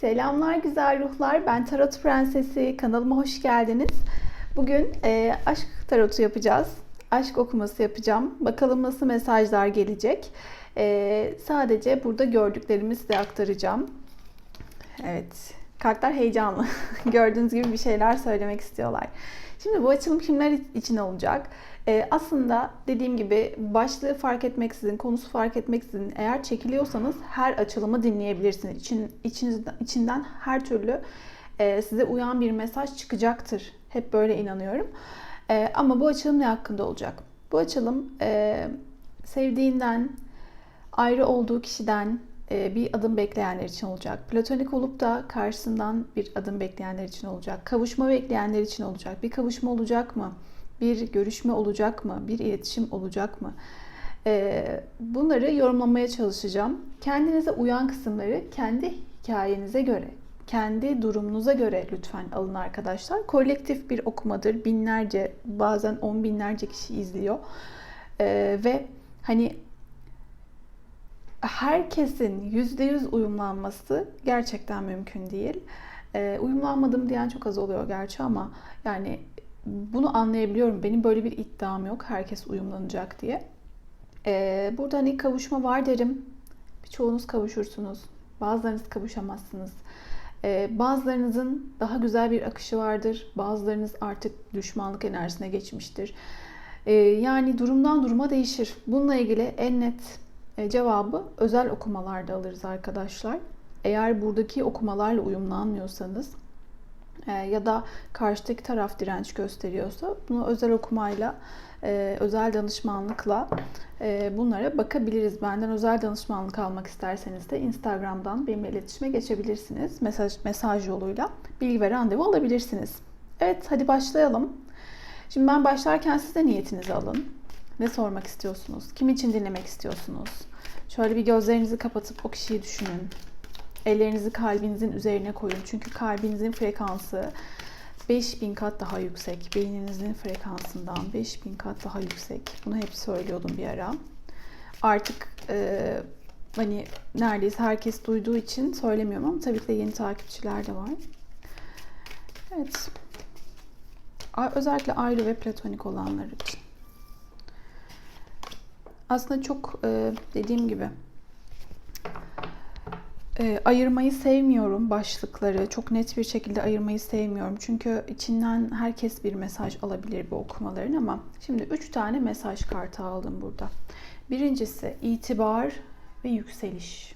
Selamlar güzel ruhlar. Ben Tarot Prensesi. Kanalıma hoş geldiniz. Bugün e, aşk tarotu yapacağız. Aşk okuması yapacağım. Bakalım nasıl mesajlar gelecek. E, sadece burada gördüklerimi size aktaracağım. Evet. Kartlar heyecanlı. Gördüğünüz gibi bir şeyler söylemek istiyorlar. Şimdi bu açılım kimler için olacak? Ee, aslında dediğim gibi başlığı fark etmeksizin, konusu fark etmeksizin eğer çekiliyorsanız her açılımı dinleyebilirsiniz. İçin, içinizden, içinden her türlü e, size uyan bir mesaj çıkacaktır. Hep böyle inanıyorum. E, ama bu açılım ne hakkında olacak? Bu açılım e, sevdiğinden, ayrı olduğu kişiden, bir adım bekleyenler için olacak. Platonik olup da karşısından bir adım bekleyenler için olacak. Kavuşma bekleyenler için olacak. Bir kavuşma olacak mı? Bir görüşme olacak mı? Bir iletişim olacak mı? E, bunları yorumlamaya çalışacağım. Kendinize uyan kısımları kendi hikayenize göre, kendi durumunuza göre lütfen alın arkadaşlar. Kolektif bir okumadır. Binlerce, bazen on binlerce kişi izliyor. E, ve hani herkesin %100 uyumlanması gerçekten mümkün değil. E, uyumlanmadım diyen çok az oluyor gerçi ama yani bunu anlayabiliyorum. Benim böyle bir iddiam yok. Herkes uyumlanacak diye. E, burada hani kavuşma var derim. Birçoğunuz kavuşursunuz. Bazılarınız kavuşamazsınız. E, bazılarınızın daha güzel bir akışı vardır. Bazılarınız artık düşmanlık enerjisine geçmiştir. E, yani durumdan duruma değişir. Bununla ilgili en net e, cevabı özel okumalarda alırız arkadaşlar. Eğer buradaki okumalarla uyumlanmıyorsanız ya da karşıdaki taraf direnç gösteriyorsa bunu özel okumayla, e, özel danışmanlıkla bunlara bakabiliriz. Benden özel danışmanlık almak isterseniz de Instagram'dan benimle iletişime geçebilirsiniz. Mesaj, mesaj yoluyla bilgi ve randevu alabilirsiniz. Evet hadi başlayalım. Şimdi ben başlarken siz de niyetinizi alın. Ne sormak istiyorsunuz? Kim için dinlemek istiyorsunuz? Şöyle bir gözlerinizi kapatıp o kişiyi düşünün. Ellerinizi kalbinizin üzerine koyun. Çünkü kalbinizin frekansı 5000 kat daha yüksek. Beyninizin frekansından 5000 kat daha yüksek. Bunu hep söylüyordum bir ara. Artık e, hani neredeyse herkes duyduğu için söylemiyorum ama tabii ki de yeni takipçiler de var. Evet. Özellikle ayrı ve platonik olanlar için. Aslında çok e, dediğim gibi e, ayırmayı sevmiyorum başlıkları. Çok net bir şekilde ayırmayı sevmiyorum. Çünkü içinden herkes bir mesaj alabilir bu okumaların ama şimdi üç tane mesaj kartı aldım burada. Birincisi itibar ve yükseliş.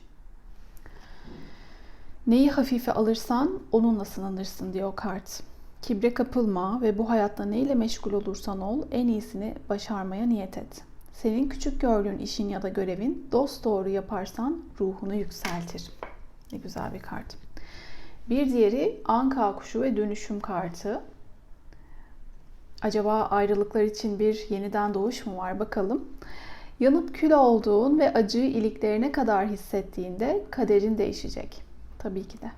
Neyi hafife alırsan onunla sınanırsın diyor kart. Kibre kapılma ve bu hayatta neyle meşgul olursan ol en iyisini başarmaya niyet et. Senin küçük gördüğün işin ya da görevin dost doğru yaparsan ruhunu yükseltir. Ne güzel bir kart. Bir diğeri anka kuşu ve dönüşüm kartı. Acaba ayrılıklar için bir yeniden doğuş mu var bakalım. Yanıp kül olduğun ve acıyı iliklerine kadar hissettiğinde kaderin değişecek. Tabii ki de.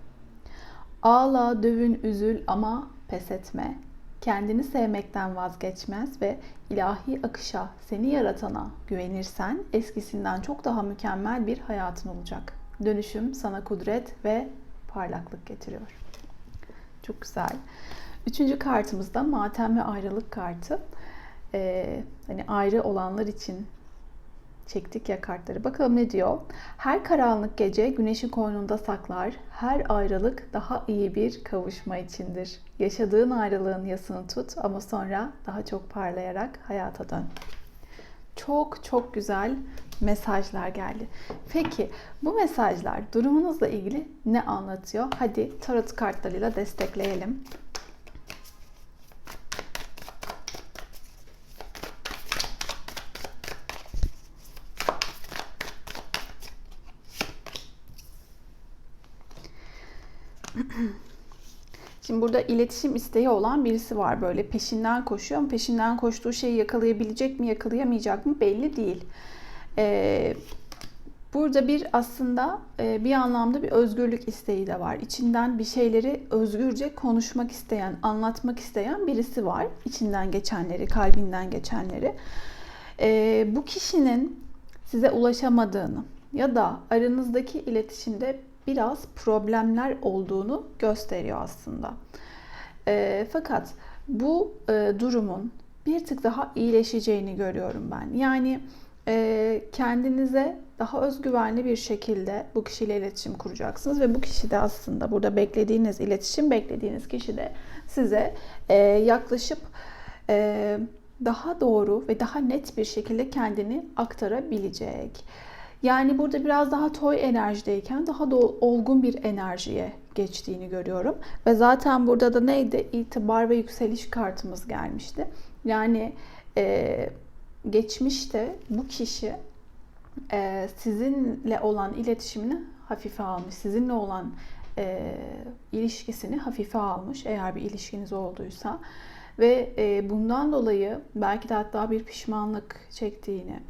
Ağla, dövün, üzül ama pes etme kendini sevmekten vazgeçmez ve ilahi akışa, seni yaratana güvenirsen eskisinden çok daha mükemmel bir hayatın olacak. Dönüşüm sana kudret ve parlaklık getiriyor. Çok güzel. Üçüncü kartımız da matem ve ayrılık kartı. Ee, hani ayrı olanlar için çektik ya kartları. Bakalım ne diyor? Her karanlık gece güneşi koynunda saklar. Her ayrılık daha iyi bir kavuşma içindir. Yaşadığın ayrılığın yasını tut ama sonra daha çok parlayarak hayata dön. Çok çok güzel mesajlar geldi. Peki bu mesajlar durumunuzla ilgili ne anlatıyor? Hadi tarot kartlarıyla destekleyelim. Şimdi burada iletişim isteği olan birisi var böyle peşinden koşuyor ama peşinden koştuğu şeyi yakalayabilecek mi yakalayamayacak mı belli değil. Ee, burada bir aslında e, bir anlamda bir özgürlük isteği de var. İçinden bir şeyleri özgürce konuşmak isteyen, anlatmak isteyen birisi var. İçinden geçenleri, kalbinden geçenleri. Ee, bu kişinin size ulaşamadığını ya da aranızdaki iletişimde biraz problemler olduğunu gösteriyor aslında. E, fakat bu e, durumun bir tık daha iyileşeceğini görüyorum ben. Yani e, kendinize daha özgüvenli bir şekilde bu kişiyle iletişim kuracaksınız ve bu kişi de aslında burada beklediğiniz iletişim, beklediğiniz kişi de size e, yaklaşıp e, daha doğru ve daha net bir şekilde kendini aktarabilecek. Yani burada biraz daha toy enerjideyken daha da olgun bir enerjiye geçtiğini görüyorum. Ve zaten burada da neydi? İtibar ve yükseliş kartımız gelmişti. Yani e, geçmişte bu kişi e, sizinle olan iletişimini hafife almış. Sizinle olan e, ilişkisini hafife almış eğer bir ilişkiniz olduysa. Ve e, bundan dolayı belki de hatta bir pişmanlık çektiğini,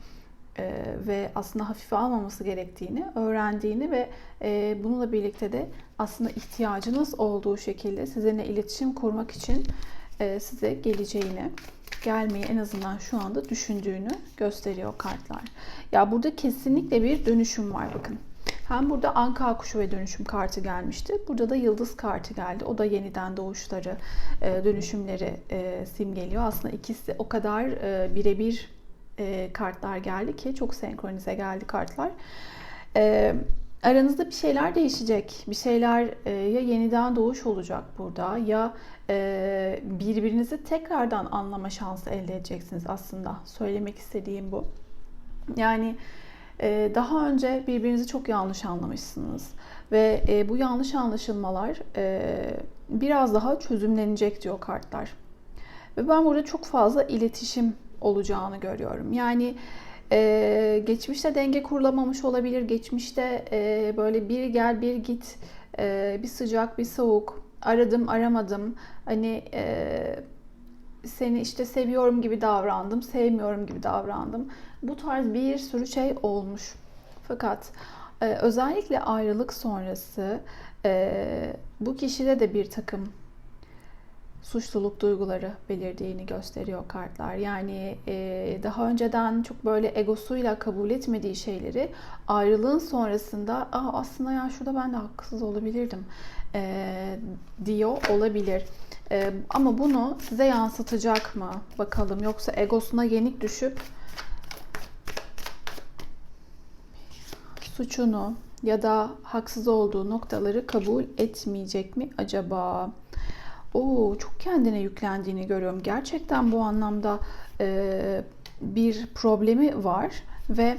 e, ve aslında hafife almaması gerektiğini öğrendiğini ve e, bununla birlikte de aslında ihtiyacınız olduğu şekilde sizinle iletişim kurmak için e, size geleceğini gelmeyi en azından şu anda düşündüğünü gösteriyor kartlar. Ya burada kesinlikle bir dönüşüm var bakın. Hem burada anka kuşu ve dönüşüm kartı gelmişti. Burada da yıldız kartı geldi. O da yeniden doğuşları, dönüşümleri simgeliyor. Aslında ikisi o kadar birebir e, kartlar geldi ki çok senkronize geldi kartlar. E, aranızda bir şeyler değişecek. Bir şeyler e, ya yeniden doğuş olacak burada ya e, birbirinizi tekrardan anlama şansı elde edeceksiniz aslında. Söylemek istediğim bu. Yani e, daha önce birbirinizi çok yanlış anlamışsınız ve e, bu yanlış anlaşılmalar e, biraz daha çözümlenecek diyor kartlar. Ve ben burada çok fazla iletişim olacağını görüyorum. Yani e, geçmişte denge kurulamamış olabilir. Geçmişte e, böyle bir gel bir git, e, bir sıcak bir soğuk, aradım aramadım. Hani e, seni işte seviyorum gibi davrandım, sevmiyorum gibi davrandım. Bu tarz bir sürü şey olmuş. Fakat e, özellikle ayrılık sonrası e, bu kişide de bir takım suçluluk duyguları belirdiğini gösteriyor kartlar. Yani e, daha önceden çok böyle egosuyla kabul etmediği şeyleri ayrılığın sonrasında Aa, aslında ya şurada ben de haksız olabilirdim e, diyor olabilir. E, ama bunu size yansıtacak mı bakalım yoksa egosuna yenik düşüp suçunu ya da haksız olduğu noktaları kabul etmeyecek mi acaba? Oo, çok kendine yüklendiğini görüyorum. Gerçekten bu anlamda e, bir problemi var ve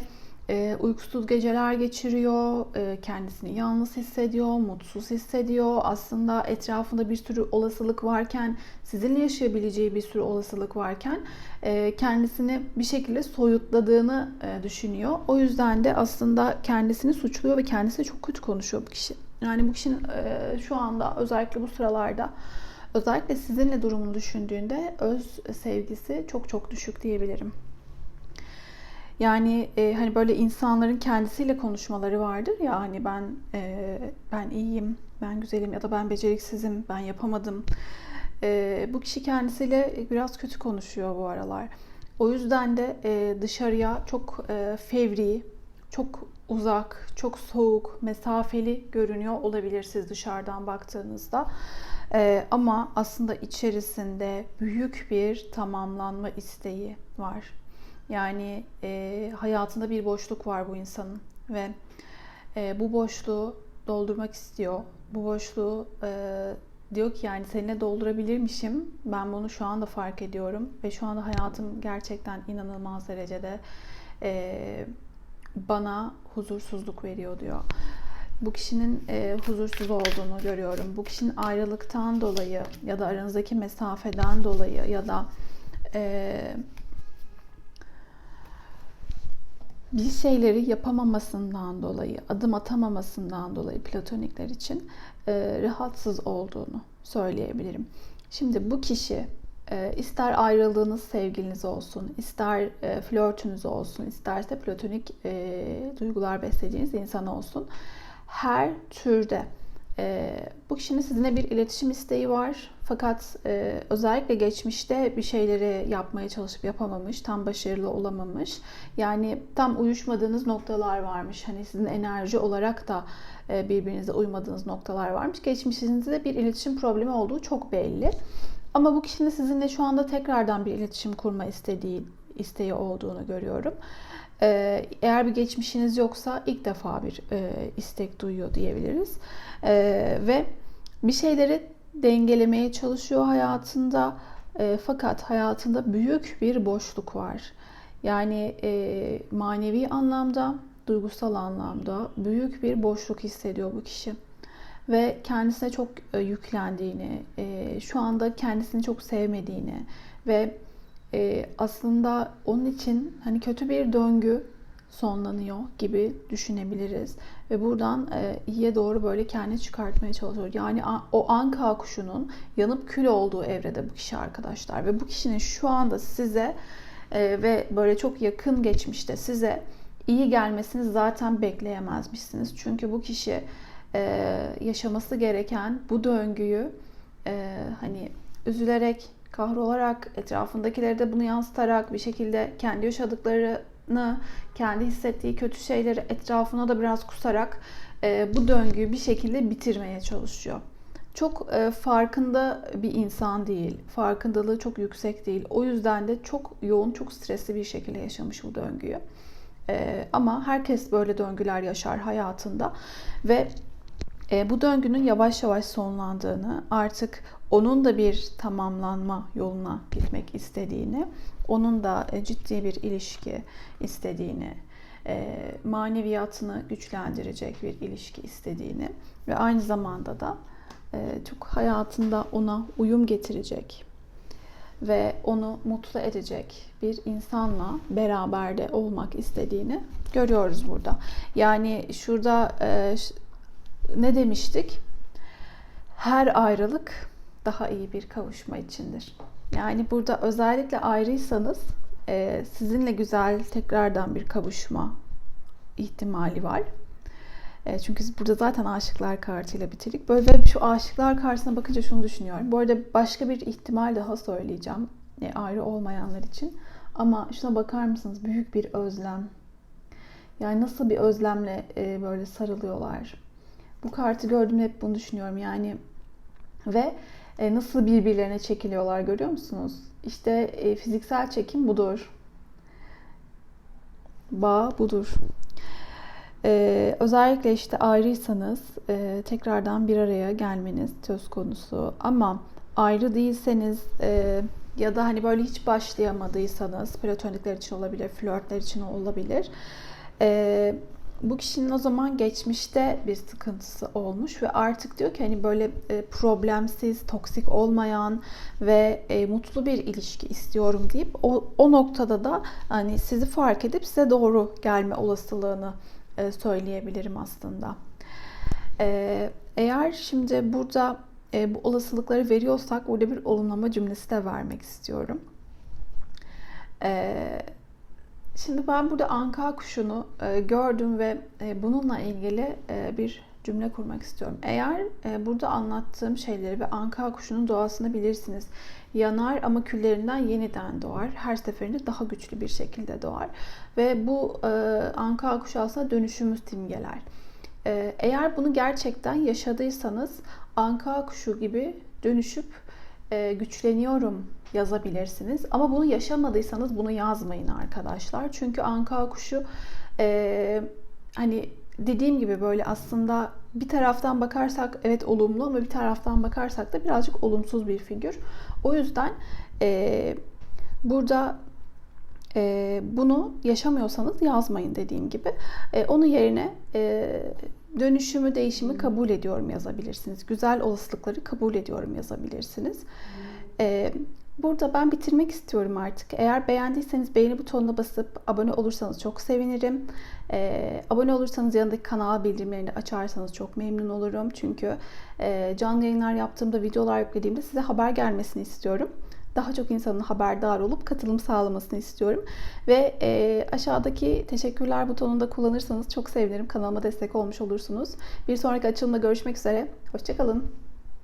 e, uykusuz geceler geçiriyor, e, kendisini yalnız hissediyor, mutsuz hissediyor. Aslında etrafında bir sürü olasılık varken, sizinle yaşayabileceği bir sürü olasılık varken e, kendisini bir şekilde soyutladığını e, düşünüyor. O yüzden de aslında kendisini suçluyor ve kendisi çok kötü konuşuyor bu kişi. Yani bu kişinin e, şu anda özellikle bu sıralarda Özellikle sizinle durumunu düşündüğünde öz sevgisi çok çok düşük diyebilirim. Yani e, hani böyle insanların kendisiyle konuşmaları vardır ya hani ben e, ben iyiyim, ben güzelim ya da ben beceriksizim, ben yapamadım. E, bu kişi kendisiyle biraz kötü konuşuyor bu aralar. O yüzden de e, dışarıya çok e, fevri, çok uzak, çok soğuk, mesafeli görünüyor olabilir siz dışarıdan baktığınızda. Ee, ama aslında içerisinde büyük bir tamamlanma isteği var. Yani e, hayatında bir boşluk var bu insanın ve e, bu boşluğu doldurmak istiyor. Bu boşluğu e, diyor ki yani seninle doldurabilirmişim. Ben bunu şu anda fark ediyorum ve şu anda hayatım gerçekten inanılmaz derecede e, bana huzursuzluk veriyor diyor bu kişinin e, huzursuz olduğunu görüyorum. Bu kişinin ayrılıktan dolayı ya da aranızdaki mesafeden dolayı ya da e, bir şeyleri yapamamasından dolayı, adım atamamasından dolayı platonikler için e, rahatsız olduğunu söyleyebilirim. Şimdi bu kişi ister ayrıldığınız sevgiliniz olsun, ister e, flörtünüz olsun, isterse platonik e, duygular beslediğiniz insan olsun her türde e, bu kişinin sizinle bir iletişim isteği var. Fakat e, özellikle geçmişte bir şeyleri yapmaya çalışıp yapamamış, tam başarılı olamamış. Yani tam uyuşmadığınız noktalar varmış. Hani sizin enerji olarak da birbirinize uymadığınız noktalar varmış. Geçmişinizde bir iletişim problemi olduğu çok belli. Ama bu kişinin sizinle şu anda tekrardan bir iletişim kurma istediği isteği olduğunu görüyorum. Ee, eğer bir geçmişiniz yoksa ilk defa bir e, istek duyuyor diyebiliriz. Ee, ve bir şeyleri dengelemeye çalışıyor hayatında. E, fakat hayatında büyük bir boşluk var. Yani e, manevi anlamda, duygusal anlamda büyük bir boşluk hissediyor bu kişi ve kendisine çok e, yüklendiğini, e, şu anda kendisini çok sevmediğini ve e, aslında onun için hani kötü bir döngü sonlanıyor gibi düşünebiliriz ve buradan iyiye doğru böyle kendini çıkartmaya çalışıyor. Yani o anka kuşunun yanıp kül olduğu evrede bu kişi arkadaşlar ve bu kişinin şu anda size ve böyle çok yakın geçmişte size iyi gelmesini zaten bekleyemezmişsiniz. Çünkü bu kişi yaşaması gereken bu döngüyü e, hani üzülerek, kahrolarak, etrafındakileri de bunu yansıtarak bir şekilde kendi yaşadıklarını, kendi hissettiği kötü şeyleri etrafına da biraz kusarak e, bu döngüyü bir şekilde bitirmeye çalışıyor. Çok e, farkında bir insan değil. Farkındalığı çok yüksek değil. O yüzden de çok yoğun, çok stresli bir şekilde yaşamış bu döngüyü. E, ama herkes böyle döngüler yaşar hayatında ve e, bu döngünün yavaş yavaş sonlandığını, artık onun da bir tamamlanma yoluna gitmek istediğini, onun da e, ciddi bir ilişki istediğini, e, maneviyatını güçlendirecek bir ilişki istediğini ve aynı zamanda da e, çok hayatında ona uyum getirecek ve onu mutlu edecek bir insanla beraber de olmak istediğini görüyoruz burada. Yani şurada e, ne demiştik? Her ayrılık daha iyi bir kavuşma içindir. Yani burada özellikle ayrıysanız e, sizinle güzel tekrardan bir kavuşma ihtimali var. E, çünkü burada zaten aşıklar kartıyla bitirdik. Böyle şu aşıklar kartına bakınca şunu düşünüyorum. Bu arada başka bir ihtimal daha söyleyeceğim. E, ayrı olmayanlar için. Ama şuna bakar mısınız? Büyük bir özlem. Yani nasıl bir özlemle böyle sarılıyorlar bu kartı gördüğümde hep bunu düşünüyorum. Yani ve e, nasıl birbirlerine çekiliyorlar görüyor musunuz? İşte e, fiziksel çekim budur. Bağ budur. Ee, özellikle işte ayrıysanız e, tekrardan bir araya gelmeniz söz konusu. Ama ayrı değilseniz e, ya da hani böyle hiç başlayamadıysanız platonikler için olabilir, flörtler için olabilir. E, bu kişinin o zaman geçmişte bir sıkıntısı olmuş ve artık diyor ki hani böyle e, problemsiz, toksik olmayan ve e, mutlu bir ilişki istiyorum deyip o, o noktada da hani sizi fark edip size doğru gelme olasılığını e, söyleyebilirim aslında. Eğer şimdi burada bu olasılıkları veriyorsak burada bir olumlama cümlesi de vermek istiyorum. Eee Şimdi ben burada anka kuşunu e, gördüm ve e, bununla ilgili e, bir cümle kurmak istiyorum. Eğer e, burada anlattığım şeyleri ve anka kuşunun doğasını bilirsiniz. Yanar ama küllerinden yeniden doğar. Her seferinde daha güçlü bir şekilde doğar. Ve bu e, anka kuşu aslında dönüşümü simgeler. E, eğer bunu gerçekten yaşadıysanız anka kuşu gibi dönüşüp e, güçleniyorum yazabilirsiniz. Ama bunu yaşamadıysanız bunu yazmayın arkadaşlar. Çünkü anka kuşu e, hani dediğim gibi böyle aslında bir taraftan bakarsak evet olumlu ama bir taraftan bakarsak da birazcık olumsuz bir figür. O yüzden e, burada e, bunu yaşamıyorsanız yazmayın dediğim gibi. E, onun yerine e, dönüşümü, değişimi kabul ediyorum yazabilirsiniz. Güzel olasılıkları kabul ediyorum yazabilirsiniz. E, Burada ben bitirmek istiyorum artık. Eğer beğendiyseniz beğeni butonuna basıp abone olursanız çok sevinirim. Ee, abone olursanız yanındaki kanal bildirimlerini açarsanız çok memnun olurum. Çünkü e, canlı yayınlar yaptığımda, videolar yüklediğimde size haber gelmesini istiyorum. Daha çok insanın haberdar olup katılım sağlamasını istiyorum. Ve e, aşağıdaki teşekkürler butonunu da kullanırsanız çok sevinirim. Kanalıma destek olmuş olursunuz. Bir sonraki açılımda görüşmek üzere. Hoşçakalın.